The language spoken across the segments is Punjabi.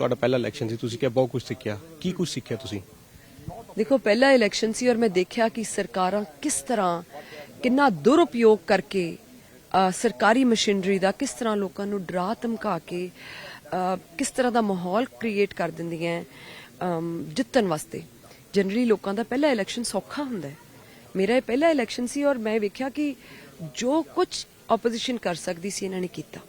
ਤੁਹਾਡਾ ਪਹਿਲਾ ਇਲੈਕਸ਼ਨ ਸੀ, ਤੁਸੀਂ ਕਿਹਾ ਬਹੁਤ ਕੁਝ ਸਿੱਖਿਆ। ਕੀ ਕੁਝ ਸਿੱਖਿਆ ਤੁਸੀਂ? ਦੇਖੋ, ਪਹਿਲਾ ਇਲੈਕਸ਼ਨ ਸੀ ਔਰ ਮੈਂ ਦੇਖਿਆ ਕਿ ਸਰਕਾਰਾਂ ਕਿਸ ਤਰ੍ਹਾਂ ਕਿੰਨਾ ਦੁਰਉਪਯੋਗ ਕਰਕੇ ਸਰਕਾਰੀ ਮਸ਼ੀਨਰੀ ਦਾ ਕਿਸ ਤਰ੍ਹਾਂ ਲੋਕਾਂ ਨੂੰ ਡਰਾ ਧਮਕਾ ਕੇ ਕਿਸ ਤਰ੍ਹਾਂ ਦਾ ਮਾਹੌਲ ਕ੍ਰੀਏਟ ਕਰ ਦਿੰਦੀਆਂ ਜਿੱਤਣ ਵਾਸਤੇ। ਜਨਰਲੀ ਲੋਕਾਂ ਦਾ ਪਹਿਲਾ ਇਲੈਕਸ਼ਨ ਸੌਖਾ ਹੁੰਦਾ ਹੈ। ਮੇਰਾ ਇਹ ਪਹਿਲਾ ਇਲੈਕਸ਼ਨ ਸੀ ਔਰ ਮੈਂ ਵੇਖਿਆ ਕਿ ਜੋ ਕੁਝ ਆਪੋਜੀਸ਼ਨ ਕਰ ਸਕਦੀ ਸੀ, ਇਹਨਾਂ ਨੇ ਕੀਤਾ।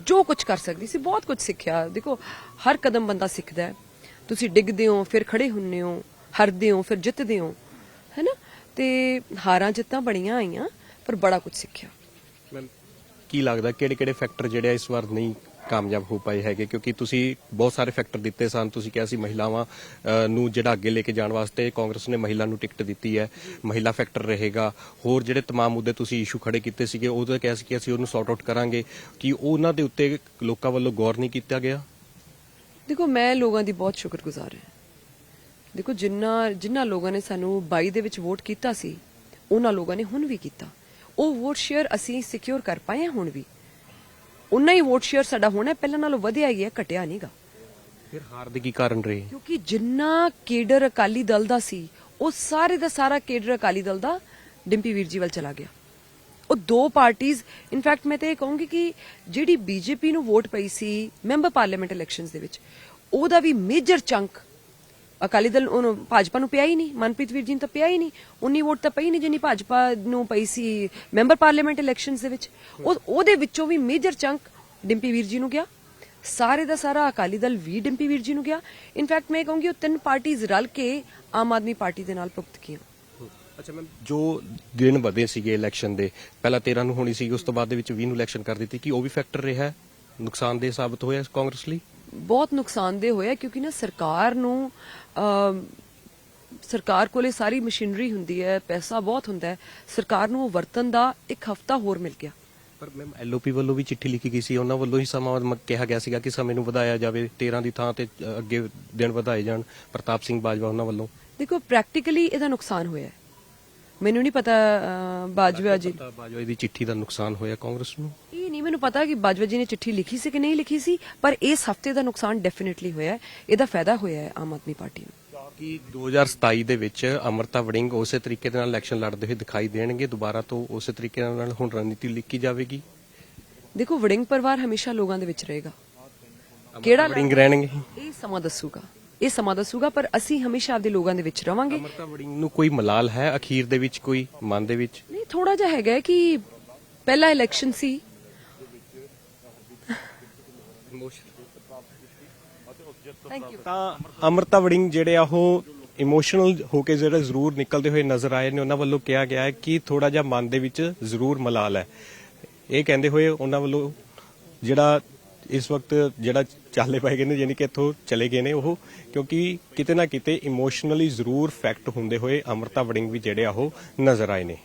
ਜੋ ਕੁਝ ਕਰ ਸਕਦੀ ਸੀ, ਬਹੁਤ ਕੁਝ ਸਿੱਖਿਆ। ਦੇਖੋ, ਹਰ ਕਦਮ ਬੰਦਾ ਸਿੱਖਦਾ ਹੈ। ਤੁਸੀਂ ਡਿੱਗਦੇ ਹੋ, ਫਿਰ ਖੜੇ ਹੁੰਨੇ ਹੋ, ਹਰਦੇ ਹੋ, ਫਿਰ ਜਿੱਤਦੇ ਹੋ, ਹੈਨਾ? ਤੇ ਹਾਰਾਂ ਜਿੱਤਾਂ ਬਣੀਆਂ ਆਈਆਂ, ਪਰ ਬੜਾ ਕੁਝ ਸਿੱਖਿਆ। ਕੀ ਲੱਗਦਾ ਕਿਹੜੇ ਕਿਹੜੇ ਫੈਕਟਰ ਜਿਹੜੇ ਇਸ ਵਾਰ ਨਹੀਂ ਕਾਮਯਾਬ ਹੋ ਪਾਏ ਹੈਗੇ ਕਿਉਂਕਿ ਤੁਸੀਂ ਬਹੁਤ ਸਾਰੇ ਫੈਕਟਰ ਦਿੱਤੇ ਸਨ ਤੁਸੀਂ ਕਿਹਾ ਸੀ ਮਹਿਲਾਵਾਂ ਅ, ਨੂੰ ਜਿਹੜਾ ਅੱਗੇ ਲੈ ਕੇ ਜਾਣ ਵਾਸਤੇ ਕਾਂਗਰਸ ਨੇ ਮਹਿਲਾ ਨੂੰ ਟਿਕਟ ਦਿੱਤੀ ਹੈ ਮਹਿਲਾ ਫੈਕਟਰ ਰਹੇਗਾ ਹੋਰ ਜਿਹੜੇ तमाम ਮੁੱਦੇ ਤੁਸੀਂ ਇਸ਼ੂ ਖੜੇ ਕੀਤੇ ਸੀਗੇ ਉਹਦਾ ਕਿਹਾ ਸੀ ਕਿ ਅਸੀਂ ਉਹਨੂੰ ਸੌਟ ਆਊਟ ਕਰਾਂਗੇ ਕਿ ਉਹਨਾਂ ਦੇ ਉੱਤੇ ਲੋਕਾਂ ਵੱਲੋਂ ਗੌਰ ਨਹੀਂ ਕੀਤਾ ਗਿਆ ਦੇਖੋ ਮੈਂ ਲੋਕਾਂ ਦੀ ਬਹੁਤ ਸ਼ੁਕਰਗੁਜ਼ਾਰ ਹਾਂ ਦੇਖੋ ਜਿੰਨਾ ਜਿੰਨਾ ਲੋਕਾਂ ਨੇ ਸਾਨੂੰ 22 ਦੇ ਵਿੱਚ ਵੋਟ ਕੀਤਾ ਸੀ ਉਹਨਾਂ ਲੋਕਾਂ ਨੇ ਹੁਣ ਵੀ ਕੀਤਾ ਉਹ ਵੋਟ ਸ਼ੇਅਰ ਅਸੀਂ ਸਿਕਿਉਰ ਕਰ ਪਾਏ ਹਾਂ ਹੁਣ ਵੀ ਉਨਾ ਹੀ ਵੋਟ ਸ਼ੇਅਰ ਸਾਡਾ ਹੋਣਾ ਹੈ, ਪਹਿਲਾਂ ਨਾਲੋਂ ਵਧਿਆ ਹੀ ਹੈ ਘਟਿਆ ਨਹੀਂਗਾ ਫਿਰ ਹਾਰ ਦੇ ਕੀ ਕਾਰਨ ਰਹੇ? ਕਿਉਂਕਿ ਜਿੰਨਾ ਕੇਡਰ ਅਕਾਲੀ ਦਲ ਦਾ ਸੀ ਉਹ ਸਾਰੇ ਦਾ ਸਾਰਾ ਕੇਡਰ ਅਕਾਲੀ ਦਲ ਦਾ ਡਿੰਪੀ ਵੀਰ ਜੀ ਵੱਲ ਚਲਾ ਗਿਆ। ਉਹ ਦੋ ਪਾਰਟੀਆਂ ਇਨਫੈਕਟ ਮੈਂ ਤੇ ਇਹ ਕਹੂੰਗੀ ਕਿ ਜਿਹੜੀ ਬੀਜੇਪੀ ਨੂੰ ਵੋਟ ਪਈ ਸੀ ਮੈਂਬਰ ਪਾਰਲੀਮੈਂਟ ਇਲੈਕਸ਼ਨਸ ਦੇ ਵਿੱਚ ਉਹਦਾ ਵੀ ਮੇਜਰ ਚੰਕ ਅਕਾਲੀ ਦਲ ਉਹਨੂੰ ਭਾਜਪਾ ਨੂੰ ਪਿਆ ਹੀ ਨਹੀਂ, ਮਨਪ੍ਰੀਤ ਵੀਰ ਜੀ ਨੂੰ ਤਾਂ ਪਿਆ ਹੀ ਨਹੀਂ, ਉਨੀ ਵੋਟ ਤਾਂ ਪਈ ਨਹੀਂ ਜਿੰਨੀ ਭਾਜਪਾ ਨੂੰ ਪਈ ਸੀ ਮੈਂਬਰ ਪਾਰਲੀਮੈਂਟ ਇਲੈਕਸ਼ਨਸ ਦੇ ਵਿੱਚ। ਉਹ, ਉਹਦੇ ਵਿੱਚੋਂ ਵੀ ਮੇਜਰ ਚੰਕ ਡਿੰਪੀ ਵੀਰ ਜੀ ਨੂੰ ਗਿਆ। ਸਾਰੇ ਦਾ ਸਾਰਾ ਅਕਾਲੀ ਦਲ ਵੀ ਡਿੰਪੀ ਵੀਰ ਜੀ ਨੂੰ ਗਿਆ। ਇਨਫੈਕਟ ਮੈਂ ਕਹੂੰਗੀ, ਉਹ ਤਿੰਨ ਪਾਰਟੀਆਂ ਰਲ ਕੇ ਆਮ ਆਦਮੀ ਪਾਰਟੀ ਦੇ ਨਾਲ ਭੁਗਤ ਕੀਆਂ। ਅੱਛਾ, ਮੈਮ, ਜੋ ਦਿਨ ਵਧੇ ਸੀਗੇ ਇਲੈਕਸ਼ਨ ਦੇ, ਪਹਿਲਾਂ 13 ਨੂੰ ਹੋਣੀ ਸੀ ਉਸ ਤੋਂ ਬਾਅਦ ਦੇ ਵਿੱਚ 20 ਨੂੰ ਇਲੈਕਸ਼ਨ ਕਰ ਦਿੱਤੀ, ਕਿ ਉਹ ਵੀ ਫੈਕਟਰ ਰਿਹਾ ਹੈ? ਨੁਕਸਾਨਦੇਹ ਸਾਬਤ ਹੋਇਆ ਕਾਂਗਰਸ ਲਈ? ਬਹੁਤ ਨੁਕਸਾਨਦੇਹ ਹੋਇਆ ਕਿਉਂਕਿ ਨਾ ਸਰਕਾਰ ਨੂੰ ਸਰਕਾਰ ਕੋਲੇ ਸਾਰੀ ਮਸ਼ੀਨਰੀ ਹੁੰਦੀ ਹੈ ਪੈਸਾ ਬਹੁਤ ਹੁੰਦਾ ਹੈ ਸਰਕਾਰ ਨੂੰ ਉਹ ਵਰਤਨ ਦਾ ਇੱਕ ਹਫਤਾ ਹੋਰ ਮਿਲ ਗਿਆ। ਪਰ ਮੈਮ ਐਲਓਪੀ ਵੱਲੋਂ ਵੀ ਚਿੱਠੀ ਲਿਖੀ ਗਈ ਸੀ ਉਹਨਾਂ ਵੱਲੋਂ ਹੀ ਸਮਾਂ ਕਿਹਾ ਗਿਆ ਸੀਗਾ ਕਿ ਸਮੇਂ ਨੂੰ ਵਧਾਇਆ ਜਾਵੇ 13 ਦੀ ਥਾਂ ਤੇ ਅੱਗੇ ਦਿਨ ਵਧਾਏ ਜਾਣ। ਪ੍ਰਤਾਪ ਸਿੰਘ ਬਾਜਵਾ ਉਹਨਾਂ ਵੱਲੋਂ। ਦੇਖੋ ਪ੍ਰੈਕਟੀਕਲੀ ਇਹਦਾ ਨੁਕਸਾਨ ਹੋਇਆ ਮੈਨੂੰ ਨਹੀਂ ਪਤਾ ਬਾਜਵਾ ਜੀ। ਬਾਜਵਾ ਦੀ ਚਿੱਠੀ ਦਾ ਨੁਕਸਾਨ ਹੋਇਆ ਕਾਂਗਰਸ ਨੂੰ। ਮੈਨੂੰ ਪਤਾ ਕਿ ਬਾਜਵਾ ਜੀ ਨੇ ਚਿੱਠੀ ਲਿਖੀ ਸੀ ਕਿ ਨਹੀਂ ਲਿਖੀ ਸੀ ਪਰ ਇਸ ਹਫ਼ਤੇ ਦਾ ਨੁਕਸਾਨ ਡੈਫੀਨਿਟਲੀ ਹੋਇਆ ਹੈ। ਇਹਦਾ ਫਾਇਦਾ ਹੋਇਆ ਹੈ ਆਮ ਆਦਮੀ ਪਾਰਟੀ ਨੂੰ। ਕਿ 2027 ਦੇ ਵਿੱਚ ਅਮਰਤਾ ਵੜਿੰਗ ਉਸੇ ਤਰੀਕੇ ਦੇ ਨਾਲ ਇਲੈਕਸ਼ਨ ਲੜਦੇ ਹੋਏ ਦਿਖਾਈ ਦੇਣਗੇ ਦੁਬਾਰਾ ਤੋਂ ਉਸੇ ਤਰੀਕੇ ਨਾਲ ਹੁਣ ਰਣਨੀਤੀ ਲਿਖੀ ਜਾਵੇਗੀ? ਦੇਖੋ ਵੜਿੰਗ ਪਰਿਵਾਰ ਹਮੇਸ਼ਾ ਲੋਕਾਂ ਦੇ ਵਿੱਚ ਰਹੇਗਾ। ਕਿਹੜਾ ਵੜਿੰਗ ਰਹਿਣਗੇ ਇਹ ਸਮਾਂ ਦੱਸੂਗਾ। ਇਹ ਸਮਾਂ ਦੱਸੂਗਾ ਪਰ ਅਸੀਂ ਹਮੇਸ਼ਾ ਆਪਦੇ ਲੋਕਾਂ ਦੇ ਵਿੱਚ ਰਵਾਂਗੇ। ਅਮਰਤਾ ਵੜਿੰਗ ਨੂੰ ਕੋਈ ਮਲਾਲ ਹੈ? ਅਖੀਰ ਦੇ ਵਿੱਚ ਕੋਈ ਮਨ ਦੇ ਵਿੱਚ? ਨਹੀਂ ਥੋੜਾ ਜਿਹਾ ਹੈਗਾ ਕਿ ਪਹਿਲਾ ਇਲੈਕਸ਼ਨ ਸੀ। ਤਾਂ ਅਮਰਤਾ ਵੜਿੰਗ ਜਿਹੜੇ ਆ ਉਹ ਇਮੋਸ਼ਨਲ ਹੋ ਕੇ ਜਿਹੜੇ ਜ਼ਰੂਰ ਨਿਕਲਦੇ ਹੋਏ ਨਜ਼ਰ ਆਏ ਨੇ ਉਹਨਾਂ ਵੱਲੋਂ ਕਿਹਾ ਗਿਆ ਹੈ ਕਿ ਥੋੜਾ ਜਿਹਾ ਮਨ ਦੇ ਵਿੱਚ ਜ਼ਰੂਰ ਮਲਾਲ ਹੈ ਇਹ ਕਹਿੰਦੇ ਹੋਏ ਉਹਨਾਂ ਵੱਲੋਂ ਜਿਹੜਾ ਇਸ ਵਕਤ ਜਿਹੜਾ ਚਾਲੇ ਪਾਏ ਗਏ ਨੇ ਯਾਨੀ ਕਿ ਇੱਥੋਂ ਚਲੇ ਗਏ ਨੇ ਉਹ ਕਿਉਂਕਿ ਕਿਤੇ ਨਾ ਕਿਤੇ ਇਮੋਸ਼ਨਲੀ ਜ਼ਰੂਰ ਫੈਕਟ ਹੁੰਦੇ ਹੋਏ ਅਮਰਤਾ ਵੜਿੰਗ ਵੀ ਜਿਹੜੇ ਆ ਉਹ ਨਜ਼ਰ ਆਏ ਨੇ।